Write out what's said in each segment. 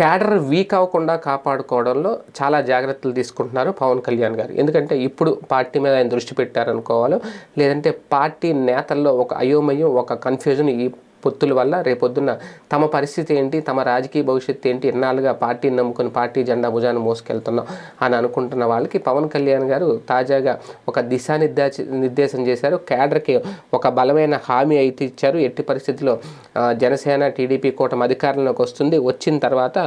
Cadre week అవ్వకుండా కాపాడుకోవడంలో చాలా జాగ్రత్తలు తీసుకుంటున్నారు పవన్ కళ్యాణ్ గారు. ఎందుకంటే ఇప్పుడు పార్టీ మీద ఆయన దృష్టి పెట్టారనుకోవాలో. లేదంటే పార్టీ నేతల్లో ఒక అయోమయం ఒక కన్ఫ్యూజన్ ఈ పొత్తుల వల్ల రేపొద్దున్న తమ పరిస్థితి ఏంటి తమ రాజకీయ భవిష్యత్తు ఏంటి ఎన్నాళ్ళుగా పార్టీని నమ్ముకొని పార్టీ జెండా భుజాన్ని మోసుకెళ్తున్నాం అని అనుకుంటున్న వాళ్ళకి పవన్ కళ్యాణ్ గారు తాజాగా ఒక దిశానిర్దా నిర్దేశం చేశారు. క్యాడర్కి ఒక బలమైన హామీ అయితే ఇచ్చారు. ఎట్టి పరిస్థితిలో జనసేన టీడీపీ కూటమి అధికారంలోకి వస్తుంది. వచ్చిన తర్వాత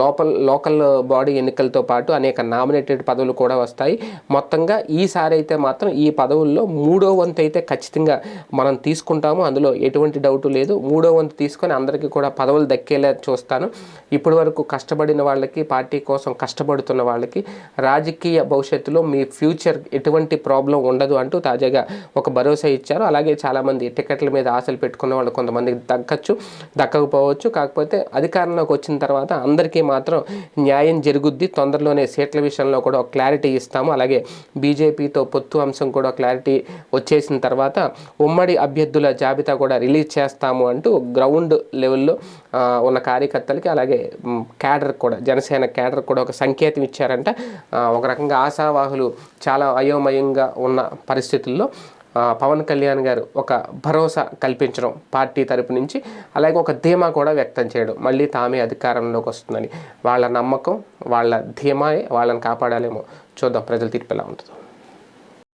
లోపల లోకల్ బాడీ ఎన్నికలతో పాటు అనేక నామినేటెడ్ పదవులు కూడా వస్తాయి. మొత్తంగా ఈసారి అయితే మాత్రం ఈ పదవుల్లో మూడో వంతు అయితే ఖచ్చితంగా మనం తీసుకుంటాము. అందులో ఎటువంటి డౌట్ లేదు. మూడో వంతు తీసుకొని అందరికీ కూడా పదవులు దక్కేలా చూస్తాను. ఇప్పటి వరకు కష్టపడిన వాళ్ళకి పార్టీ కోసం కష్టపడుతున్న వాళ్ళకి రాజకీయ భవిష్యత్తులో మీ ఫ్యూచర్ ఎటువంటి ప్రాబ్లం ఉండదు అంటూ తాజాగా ఒక భరోసా ఇచ్చారు. అలాగే చాలామంది టికెట్ల మీద ఆశలు పెట్టుకున్న వాళ్ళు కొంతమందికి దక్కచ్చు దక్కకపోవచ్చు. కాకపోతే అధికారంలోకి వచ్చిన తర్వాత అందరికీ మాత్రం న్యాయం జరుగుద్ది. తొందరలోనే సీట్ల విషయంలో కూడా ఒక క్లారిటీ ఇస్తాము. అలాగే బీజేపీతో పొత్తు అంశం కూడా క్లారిటీ వచ్చేసిన తర్వాత ఉమ్మడి అభ్యర్థుల జాబితా కూడా రిలీజ్ చేస్తాము. అంటూ గ్రౌండ్ లెవెల్లో ఉన్న కార్యకర్తలకి అలాగే క్యాడర్ కూడా జనసేన క్యాడర్ కూడా ఒక సంకేతం ఇచ్చారంట. ఒక రకంగా ఆశావాహులు చాలా అయోమయంగా ఉన్న పరిస్థితుల్లో పవన్ కళ్యాణ్ గారు ఒక భరోసా కల్పించడం పార్టీ తరపు నుంచి అలాగే ఒక ధీమా కూడా వ్యక్తం చేయడం మళ్ళీ తామే అధికారంలోకి వస్తుందని. వాళ్ళ నమ్మకం వాళ్ళ ధీమాయే వాళ్ళని కాపాడాలేమో చూద్దాం. ప్రజల తీర్పు ఎలా ఉంటుందో.